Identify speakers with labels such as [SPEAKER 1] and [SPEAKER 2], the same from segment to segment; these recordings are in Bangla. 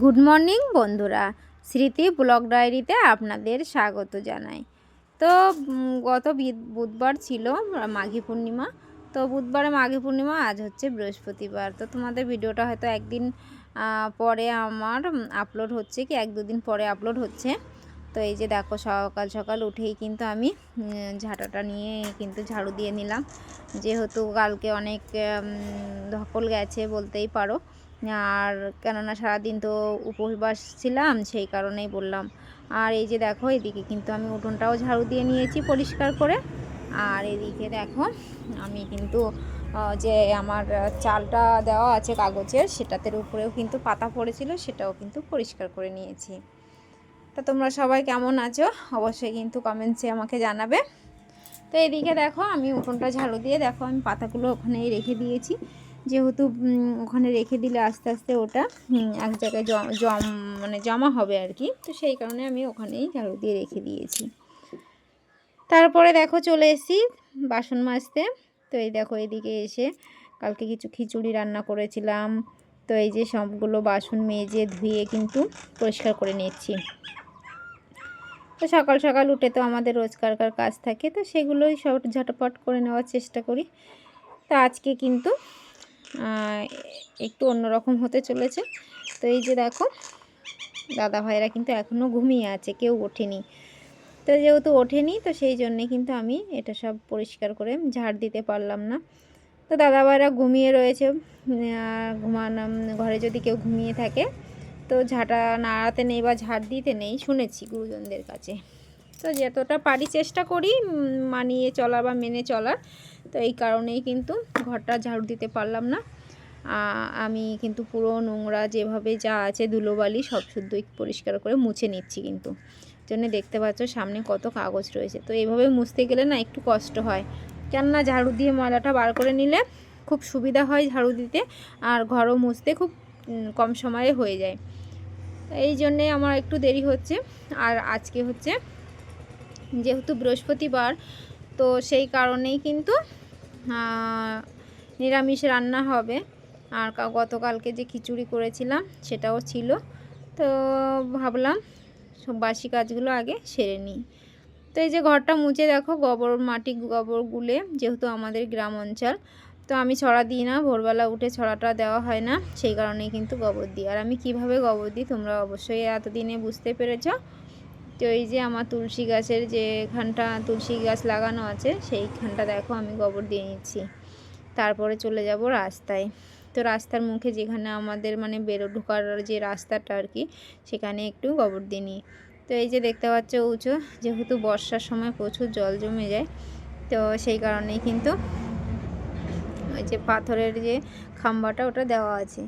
[SPEAKER 1] গুড মর্নিং বন্ধুরা। স্মৃতি ব্লগ ডায়েরিতে আপনাদের স্বাগত জানাই। তো গত বুধবার ছিল মাঘী পূর্ণিমা। তো বুধবারে মাঘী পূর্ণিমা, আজ হচ্ছে বৃহস্পতিবার। তো তোমাদের ভিডিওটা হয়তো একদিন পরে আমার আপলোড হচ্ছে কি, এক দুদিন পরে আপলোড হচ্ছে। তো এই যে দেখো, সকাল সকাল উঠেই কিন্তু আমি ঝাঁটাটা নিয়ে কিন্তু ঝাড়ু দিয়ে নিলাম। যেহেতু কালকে অনেক ধকল গেছে বলতেই পারো। আর কেননা সারাদিন তো উপবাস ছিলাম, সেই কারণেই বললাম। আর এই যে দেখো, এদিকে কিন্তু আমি উঠোনটাও ঝাড়ু দিয়ে নিয়েছি পরিষ্কার করে। আর এদিকে দেখো, আমি কিন্তু যে আমার চালটা দেওয়া আছে কাগজের সেটাতে উপরেও কিন্তু পাতা পড়েছিল, সেটাও কিন্তু পরিষ্কার করে নিয়েছি। তা তোমরা সবাই কেমন আছো? অবশ্যই কিন্তু কমেন্টসে আমাকে জানাবে। তো এদিকে দেখো, আমি উঠোনটা ঝাড়ু দিয়ে, দেখো আমি পাতাগুলো ওখানেই রেখে দিয়েছি। যেহেতু ওখানে রেখে দিলে আস্তে আস্তে ওটা এক জায়গায় জম মানে জমা হবে আর কি। তো সেই কারণে আমি ওখানেই ঝাড়ু দিয়ে রেখে দিয়েছি। তারপরে দেখো চলে এসেছি বাসন মাজতে। তো এই দেখো এদিকে এসে কালকে কিছু খিচুড়ি রান্না করেছিলাম। তো এই যে সবগুলো বাসন মেজে ধুয়ে কিন্তু পরিষ্কার করে নিচ্ছি। তো সকাল সকাল উঠে তো আমাদের রোজকারকার কাজ থাকে, তো সেগুলোই সব ঝটপট করে নেওয়ার চেষ্টা করি। তো আজকে কিন্তু একটু অন্যরকম হতে চলেছে। তো এই যে দেখো দাদা ভাইরা কিন্তু এখনও ঘুমিয়ে আছে, কেউ ওঠেনি। তো যেহেতু ওঠেনি, তো সেই জন্যে কিন্তু আমি এটা সব পরিষ্কার করে ঝাড় দিতে পারলাম না। তো দাদা ভাইরা ঘুমিয়ে রয়েছে ঘুমানো ঘরে যদি কেউ ঘুমিয়ে থাকে, তো ঝাঁটা নাড়াতে নেই বা ঝাড় দিতে নেই, শুনেছি গুরুজনদের কাছে। তো যতটা পারি চেষ্টা করি মানিয়ে চলার বা মেনে চলার। তো এই কারণেই কিন্তু ঘরটা ঝাড়ু দিতে পারলাম না। আমি কিন্তু পুরো নোংরা যেভাবে যা আছে ধুলোবালি সব শুদ্ধই পরিষ্কার করে মুছে নিচ্ছি কিন্তু। জন্য দেখতে পাচ্ছ সামনে কত কাগজ রয়েছে। তো এইভাবে মুছতে গেলে না একটু কষ্ট হয়। কেননা ঝাড়ু দিয়ে ময়লাটা বার করে নিলে খুব সুবিধা হয় ঝাড়ু দিতে আর ঘরও মুছতে খুব কম সময়ে হয়ে যায়। এই জন্যে আমার একটু দেরি হচ্ছে আর আজকে হচ্ছে যেহেতু বৃহস্পতিবার তো সেই কারণেই কিন্তু নিরামিষ রান্না হবে। আর গতকালকে যে খিচুড়ি করেছিলাম, সেটাও ছিল। তো ভাবলাম বাসি কাজগুলো আগে সেরে নিই। তো এই যে ঘরটা মুছে দেখো, গোবর মাটি, গোবর গুলে যেহেতু আমাদের গ্রাম অঞ্চল, তো আমি ছড়া দিই না, ভোরবেলা উঠে ছড়াটা দেওয়া হয় না, সেই কারণেই কিন্তু গোবর দিই। আর আমি কীভাবে গোবর দিই, তোমরা অবশ্যই এতদিনে বুঝতে পেরেছ। তো এই যে আমার তুলসী গাছের যেখানটা তুলসী গাছ লাগানো আছে, সেইখানটা দেখো আমি গোবর দিয়ে নিচ্ছি। তারপরে চলে যাব রাস্তায়। তো রাস্তার মুখে যেখানে আমাদের মানে বেরো ঢোকার যে রাস্তাটা আর কি, সেখানে একটু গোবর দিয়ে নিই। তো এই যে দেখতে পাচ্ছ উঁচু, যেহেতু বর্ষার সময় প্রচুর জল জমে যায়, তো সেই কারণেই কিন্তু ওই যে পাথরের যে খাম্বাটা ওটা দেওয়া আছে।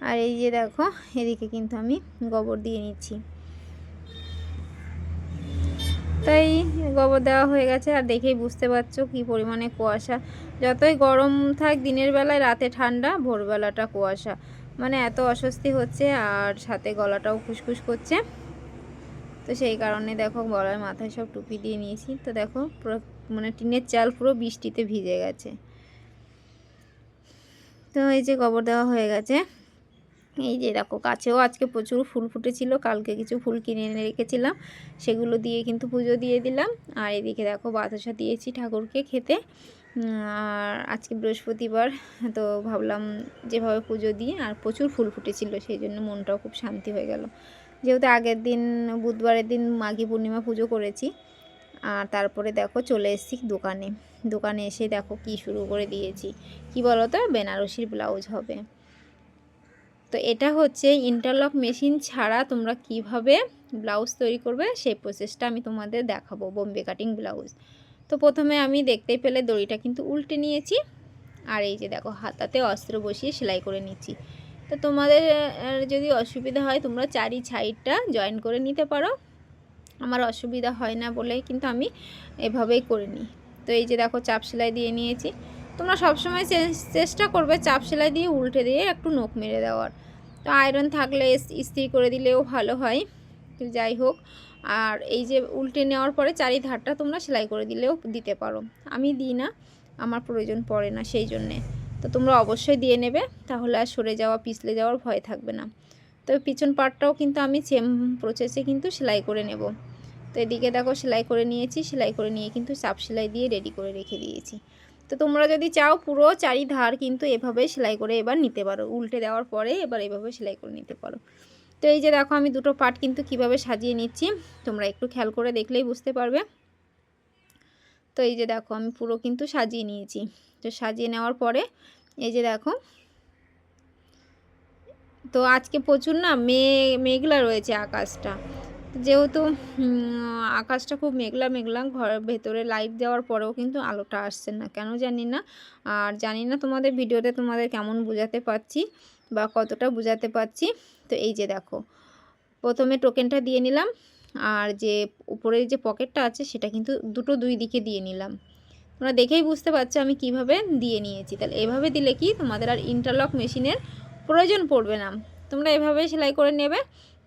[SPEAKER 1] আর এই যে দেখো, এদিকে কিন্তু আমি গোবর দিয়ে নিচ্ছি। তাই গোবর দেওয়া হয়ে গেছে, আর দেখেই বুঝতে পারছ কি পরিমাণে কুয়াশা। যতই গরম থাক, দিনের বেলায়, রাতে ঠান্ডা, ভোরবেলাটা কুয়াশা। মানে এত অস্বস্তি হচ্ছে, আর সাথে গলাটাও খুসখুস করছে। তো সেই কারণে দেখো গলার মাথায় সব টুপি দিয়ে নিয়েছি। তো দেখো, পুরো মানে টিনের চাল পুরো বৃষ্টিতে ভিজে গেছে। তো এই যে গোবর দেওয়া হয়ে গেছে। এই যে দেখো কাছেও আজকে প্রচুর ফুল ফুটেছিল, কালকে কিছু ফুল কিনে এনে রেখেছিলাম। সেগুলো দিয়ে কিন্তু পুজো দিয়ে দিলাম। আর এদিকে দেখো, বাতাসা দিয়েছি ঠাকুরকে খেতে। আর আজকে বৃহস্পতিবার, তো ভাবলাম যেভাবে পুজো দিয়ে আর প্রচুর ফুল ফুটেছিল, সেই জন্য মনটাও খুব শান্তি হয়ে গেল। যেহেতু আগের দিন, বুধবারের দিন মাঘী পূর্ণিমা পুজো করেছি, আর তারপরে দেখো চলে এসেছি দোকানে। দোকানে এসে দেখো কি শুরু করে দিয়েছি। কি বলো তো বেনারসির ব্লাউজ হবে। তো এটা হচ্ছে ইন্টারলক মেশিন ছাড়া তোমরা কীভাবে ব্লাউজ তৈরি করবে? সেই প্রসেসটা আমি তোমাদের দেখাবো, বোম্বে কাটিং ব্লাউজ তো প্রথমে আমি দেখতেই পেলে দড়িটা কিন্তু উল্টে নিয়েছি। আর এই যে দেখো, হাতাতে অস্ত্র বসিয়ে সেলাই করে নিচ্ছি। তো তোমাদের যদি অসুবিধা হয়, তোমরা চারি সাইডটা জয়েন করে নিতে পারো। আমার অসুবিধা হয় না বলে কিন্তু আমি এভাবেই করে নিই। তো এই যে দেখো, চাপ সেলাই দিয়ে নিয়েছি। তোমরা সবসময় চেষ্টা করবে চাপ সেলাই দিয়ে উল্টে দিয়ে একটু নখ মেরে দেওয়ার। তো আয়রন থাকলে ইস- ইস্ত্রি করে দিলেও ভালো হয়। যাই হোক, আর এই যে উল্টে নেওয়ার পরে চারি ধারটা তোমরা সেলাই করে দিলেও দিতে পারো। আমি দিই না, আমার প্রয়োজন পড়ে না সেই জন্যে। তো তোমরা অবশ্যই দিয়ে নেবে, তাহলে আর সরে যাওয়া, পিছলে যাওয়ার ভয় থাকবে না। তো পিছন পার্টটাও কিন্তু আমি সেম প্রসেসে কিন্তু সেলাই করে নেব। তো এদিকে দেখো সেলাই করে নিয়েছি, সেলাই করে নিয়ে কিন্তু চাপ সেলাই দিয়ে রেডি করে রেখে দিয়েছি। তো তোমরা যদি চাও পুরো চারিধার কিন্তু এভাবে সেলাই করে এবার নিতে পারো। উল্টে দেওয়ার পরে এবার এভাবে সেলাই করে নিতে পারো। তো এই যে দেখো আমি দুটো পার্ট কিন্তু কীভাবে সাজিয়ে নিচ্ছি, তোমরা একটু খেয়াল করে দেখলেই বুঝতে পারবে। তো এই যে দেখো আমি পুরো কিন্তু সাজিয়ে নিয়েছি। তো সাজিয়ে নেওয়ার পরে এই যে দেখো, তো আজকে প্রচুর না মেঘ মেঘলা রয়েছে আকাশটা। যেহেতু আকাশটা খুব মেঘলা মেঘলা ঘরের ভেতরে লাইট দেওয়ার পরেও কিন্তু আলোটা আসছে না। কেন জানি না? আর জানি না তোমাদের ভিডিওতে তোমাদের কেমন বোঝাতে পারছি বা কতটা বোঝাতে পারছি। তো এই যে দেখো, প্রথমে টোকেনটা দিয়ে নিলাম, আর যে উপরের যে পকেটটা আছে সেটা কিন্তু দুটো দুই দিকে দিয়ে নিলাম। তোমরা দেখেই বুঝতে পারছ আমি কীভাবে দিয়ে নিয়েছি। তাহলে এভাবে দিলে কি তোমাদের আর ইন্টারলক মেশিনের প্রয়োজন পড়বে না। তোমরা এভাবে সেলাই করে নেবে,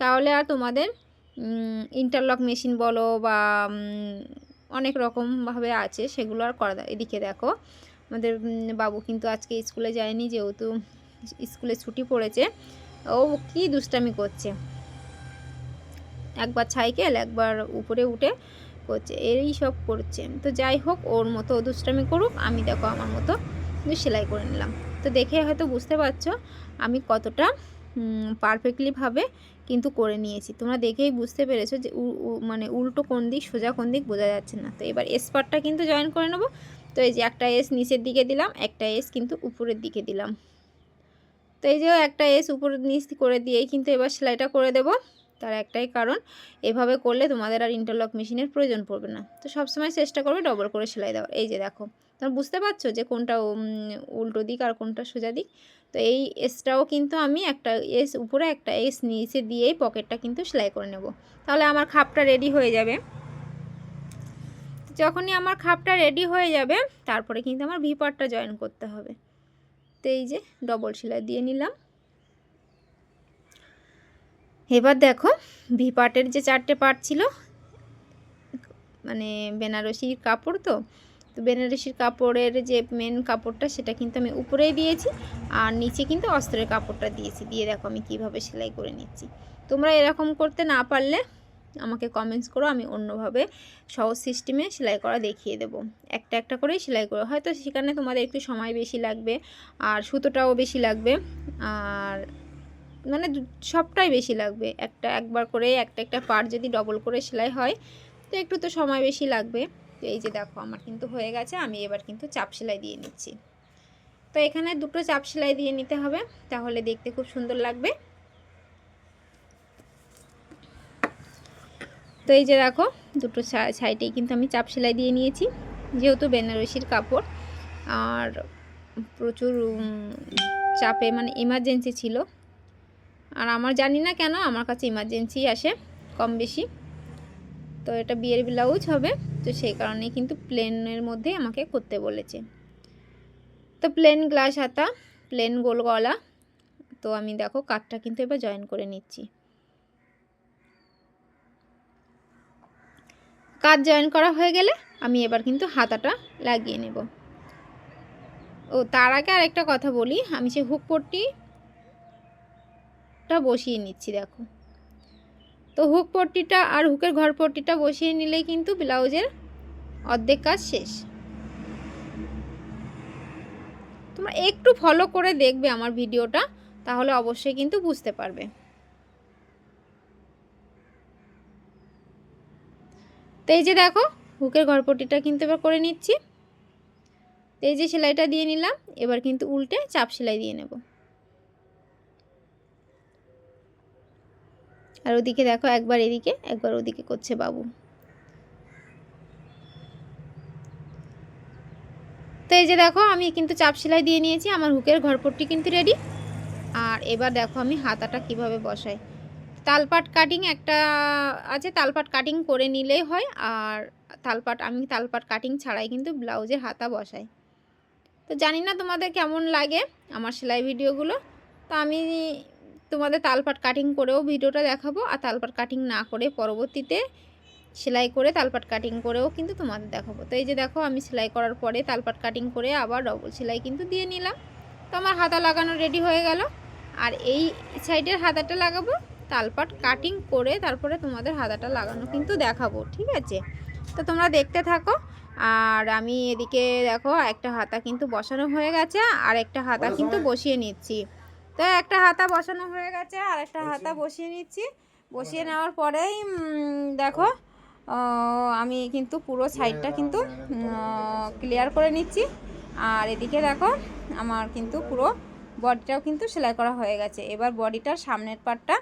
[SPEAKER 1] তাহলে আর তোমাদের ইন্টারলক মেশিন বলো বা অনেক রকমভাবে আছে, সেগুলো আর করা এদিকে দেখো, আমাদের বাবু কিন্তু আজকে স্কুলে যায়নি, যেহেতু স্কুলে ছুটি পড়েছে। ও কি দুষ্টামি করছে? একবার সাইকেল একবার উপরে উঠে করছে, এই সব করছে। তো যাই হোক, ওর মতো দুষ্টামি করুক, আমি দেখো আমার মতো সেলাই করে নিলাম। তো দেখে হয়তো বুঝতে পারছ আমি কতটা পারফেক্টলিভাবে কিন্তু করে নিয়েছি। তোমরা দেখেই বুঝতে পেরেছ যে মানে উল্টো কোন দিক, সোজা কোন দিক বোঝা যাচ্ছে না। তো এবার এস পার্টটা কিন্তু জয়েন করে নেব। তো এই যে একটা এস নিচের দিকে দিলাম, একটা এস কিন্তু উপরের দিকে দিলাম। তো এই যে একটা এস উপরের নিচ করে দিয়েই কিন্তু এবার সেলাইটা করে দেব। তার একটাই কারণ, এভাবে করলে তোমাদের আর ইন্টারলক মেশিনের প্রয়োজন পড়বে না। তো সবসময় চেষ্টা করবে ডবল করে সেলাই দেওয়ার। এই যে দেখো তোমরা বুঝতে পারছ যে কোনটা উল্টো দিক আর কোনটা সোজা দিক? তো এই এসটাও কিন্তু আমি একটা এস উপরে একটা এস নিচে দিয়েই পকেটটা কিন্তু সেলাই করে নেব। তাহলে আমার খাপটা রেডি হয়ে যাবে। যখনই আমার খাপটা রেডি হয়ে যাবে, তারপরে কিন্তু আমার ভি পার্টটা জয়েন করতে হবে। তো এই যে ডবল সেলাই দিয়ে নিলাম। এবার দেখো ভি পার্টের যে চারটে পার্ট ছিল মানে বেনারসির কাপড় তো তো বেনারসির কাপড়ের যে মেন কাপড়টা সেটা কিন্তু আমি উপরেই দিয়েছি আর নিচে কিন্তু অস্ত্রের কাপড়টা দিয়েছি। দিয়ে দেখো আমি কীভাবে সেলাই করে নিচ্ছি। তোমরা এরকম করতে না পারলে আমাকে কমেন্টস করো, আমি অন্যভাবে সহজ সিস্টেমে সেলাই করা দেখিয়ে দেবো। একটা একটা করেই সেলাই করো। হয়তো সেখানে তোমাদের একটু সময় বেশি লাগবে আর সুতোটাও বেশি লাগবে আর মানে সবটাই বেশি লাগবে। একটা একবার করে একটা একটা পার্ট যদি ডবল করে সেলাই হয়, তো একটু তো সময় বেশি লাগবে। তো এই যে দেখো, আমার কিন্তু হয়ে গেছে, আমি এবার কিন্তু চাপ সেলাই দিয়ে নিচ্ছি। তো এখানে দুটো চাপ সেলাই দিয়ে নিতে হবে, তাহলে দেখতে খুব সুন্দর লাগবে। তো এই যে দেখো, দুটো সাইডেই কিন্তু আমি চাপ সেলাই দিয়ে নিয়েছি, যেহেতু বেনারসির কাপড়। আর প্রচুর চাপে মানে ইমার্জেন্সি ছিল। আর আমার জানি না কেন, আমার কাছে ইমার্জেন্সি আসে, কম বেশি। তো এটা বিয়ের ব্লাউজ হবে। তো সেই কারণে কিন্তু প্লেনের মধ্যে আমাকে করতে বলেছে। তো প্লেন গ্লাস হাতা প্লেন গোল গলা। তো আমি দেখো কাঠটা কিন্তু এবার জয়েন করে নিচ্ছি। কাজ জয়েন করা হয়ে গেলে আমি এবার কিন্তু হাতাটা লাগিয়ে নেব। ও, তার আগে আরেকটা কথা বলি। আমি সে হুক পট্টিটা বসিয়ে নিচ্ছি, দেখো। তো হুক পট্টিটা আর হুকের ঘর পট্টিটা বসিয়ে নিলেই কিন্তু ব্লাউজের অর্ধেক কাজ শেষ। তোমরা একটু ফলো করে দেখবে আমার ভিডিওটা, তাহলে অবশ্যই কিন্তু বুঝতে পারবে। তো এই যে দেখো হুকের ঘরপটিটা কিন্তু এবার করে নিচ্ছি। তো এই যে সেলাইটা দিয়ে নিলাম, এবার কিন্তু উল্টে চাপ সেলাই দিয়ে নেব। আর ওদিকে দেখো একবার এদিকে, একবার ওদিকে করছে বাবু। তো এই যে দেখো, আমি কিন্তু চাপ সেলাই দিয়ে নিয়েছি, আমার হুকের ঘরপট্টি কিন্তু রেডি আর এবার দেখো আমি হাতাটা কীভাবে বসাই। তালপাট কাটিং একটা আছে, তালপাট কাটিং করে নিলেই হয়, আর তালপাট, আমি তালপাট কাটিং ছাড়াই কিন্তু ব্লাউজের হাতা বসাই। তো জানি না তোমাদের কেমন লাগে আমার সেলাই ভিডিওগুলো তো আমি তোমাদের তালপাট কাটিং করেও ভিডিওটা দেখাবো আর তালপাট কাটিং না করে পরবর্তীতে সেলাই করে তালপাট কাটিং করেও কিন্তু তোমাদের দেখাবো। তো এই যে দেখো আমি সেলাই করার পরে তালপাট কাটিং করে আবার ডবল সেলাই কিন্তু দিয়ে নিলাম। তো আমার হাতা লাগানো রেডি হয়ে গেল। আর এই সাইডের হাতাটা লাগাবো তালপাট কাটিং করে তারপরে তোমাদের হাতাটা লাগানো কিন্তু দেখাবো ঠিক আছে? তো তোমরা দেখতে থাকো। আর আমি এদিকে দেখো একটা হাতা কিন্তু বসানো হয়ে গেছে আর একটা হাতা কিন্তু বসিয়ে নিচ্ছি। তো একটা হাতা বসানো হয়ে গেছে আর একটা হাতা বসিয়ে নিচ্ছি। বসিয়ে নেওয়ার পরেই দেখো আমি কিন্তু পুরো সাইডটা কিন্তু ক্লিয়ার করে নিচ্ছি। আর এদিকে দেখো আমার কিন্তু পুরো বডিটাও কিন্তু সেলাই করা হয়ে গেছে। এবার বডিটার সামনের পার্টটা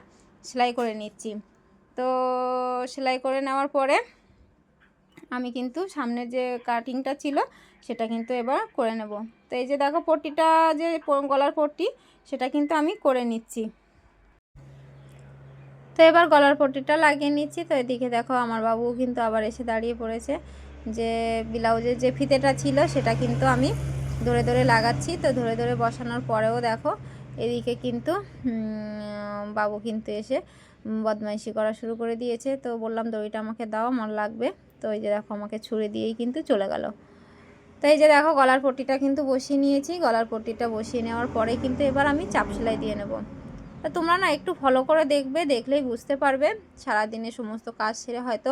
[SPEAKER 1] সেলাই করে নিচ্ছি। তো সেলাই করে নেওয়ার পরে আমি কিন্তু সামনের যে কাটিংটা ছিল সেটা কিন্তু এবার করে নেব। তো এই যে দেখো পট্টিটা যে গলার পট্টি, সেটা কিন্তু আমি করে নিচ্ছি। তো এবার গলার পট্টিটা লাগিয়ে নিচ্ছি। তো এদিকে দেখো আমার বাবু কিন্তু আবার এসে দাঁড়িয়ে পড়েছে। যে ব্লাউজের যে ফিতেটা ছিল, সেটা কিন্তু আমি ধরে ধরে লাগাচ্ছি। তো ধরে ধরে বসানোর পরেও দেখো এদিকে কিন্তু বাবু কিন্তু এসে বদমাইশি করা শুরু করে দিয়েছে। তো বললাম দড়িটা আমাকে দাও, আমার লাগবে। তো এই যে দেখো আমাকে ছুঁড়ে দিয়েই কিন্তু চলে গেল। তো এই যে দেখো গলার পট্টিটা কিন্তু বসিয়ে নিয়েছি, গলার পট্টিটা বসিয়ে নেওয়ার পরে কিন্তু এবার আমি চাপ সেলাই দিয়ে নেব। তা তোমরা না একটু ফলো করে দেখবে, দেখলেই বুঝতে পারবে। সারাদিনে সমস্ত কাজ সেরে হয়তো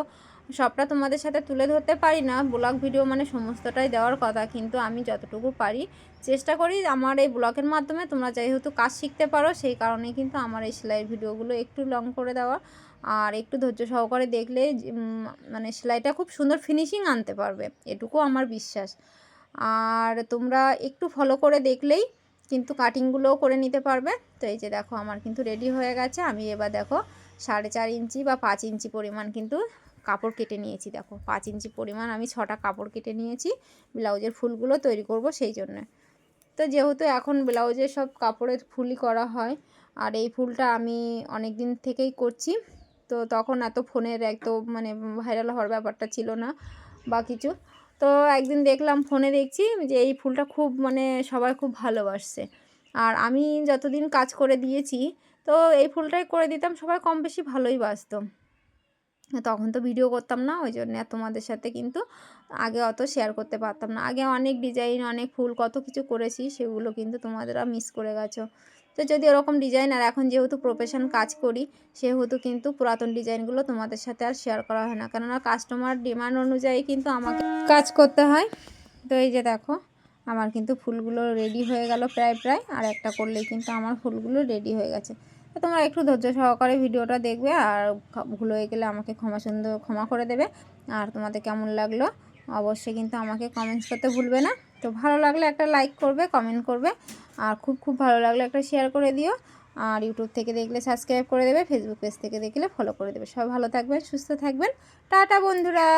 [SPEAKER 1] সবটা তোমাদের সাথে তুলে ধরতে পারি না। ব্লগ ভিডিও মানে সমস্তটাই দেওয়ার কথা, কিন্তু আমি যতটুকু পারি চেষ্টা করি আমার এই ব্লগের মাধ্যমে তোমরা যেহেতু কাজ শিখতে পারো, সেই কারণেই কিন্তু আমার এই সেলাইয়ের ভিডিওগুলো একটু লং করে দেওয়া। আর একটু ধৈর্য সহকারে দেখলে মানে সেলাইটা খুব সুন্দর ফিনিশিং আনতে পারবে। এটুকু আমার বিশ্বাস। আর তোমরা একটু ফলো করে দেখলেই কিন্তু কাটিংগুলোও করে নিতে পারবে। তো এই যে দেখো আমার কিন্তু রেডি হয়ে গেছে। আমি এবার দেখো সাড়ে চার ইঞ্চি বা পাঁচ ইঞ্চি পরিমাণ কিন্তু কাপড় কেটে নিয়েছি। দেখো পাঁচ ইঞ্চি পরিমাণ আমি ছটা কাপড় কেটে নিয়েছি। ব্লাউজের ফুলগুলো তৈরি করব সেই জন্য। তো যেহেতু এখন ব্লাউজের সব কাপড়ের ফুলই করা হয়, আর এই ফুলটা আমি অনেক দিন থেকেই করছি। তো তখন এত ফোনের এত মানে ভাইরাল হওয়ার ব্যাপারটা ছিল না বা কিছু। তো একদিন দেখলাম ফোনে দেখছি যে এই ফুলটা খুব মানে সবাই খুব ভালোবাসছে। আর আমি যতদিন কাজ করে দিয়েছি, তো এই ফুলটাই করে দিতাম, সবাই কম বেশি ভালোই বাসতো। তখন তো ভিডিও করতাম না, ওই জন্য তোমাদের সাথে কিন্তু আগে অত শেয়ার করতে পারতাম না। আগে অনেক ডিজাইন অনেক ফুল, কত কিছু করেছি, সেগুলো কিন্তু তোমাদেরা মিস করে গেছো। তো যদি ওরকম ডিজাইন আর এখন যেহেতু প্রফেশন কাজ করি, সেহেতু কিন্তু পুরাতন ডিজাইনগুলো তোমাদের সাথে আর শেয়ার করা হয় না। কেননা কাস্টমার ডিমান্ড অনুযায়ী কিন্তু আমাকে কাজ করতে হয়। তো এই যে দেখো, আমার কিন্তু ফুলগুলো রেডি হয়ে গেল প্রায় প্রায়, আর একটা করলেই কিন্তু আমার ফুলগুলো রেডি হয়ে গেছে। তো তোমরা একটু ধৈর্য সহকারে ভিডিওটা দেখবে, আর ভুল হয়ে গেলে আমাকে ক্ষমা সুন্দর ক্ষমা করে দেবে। আর তোমাদের কেমন লাগল, অবশ্যই কিন্তু আমাকে কমেন্টস করতে ভুলবে না। তো ভালো লাগলে একটা লাইক করবে কমেন্ট করবে। আর খুব খুব ভালো লাগলে একটা শেয়ার করে দিও। আর ইউটিউব থেকে দেখলে সাবস্ক্রাইব করে দেবে ফেসবুক পেজ থেকে দেখলে ফলো করে দেবে। সব ভালো থাকবেন, সুস্থ থাকবেন। টাটা বন্ধুরা!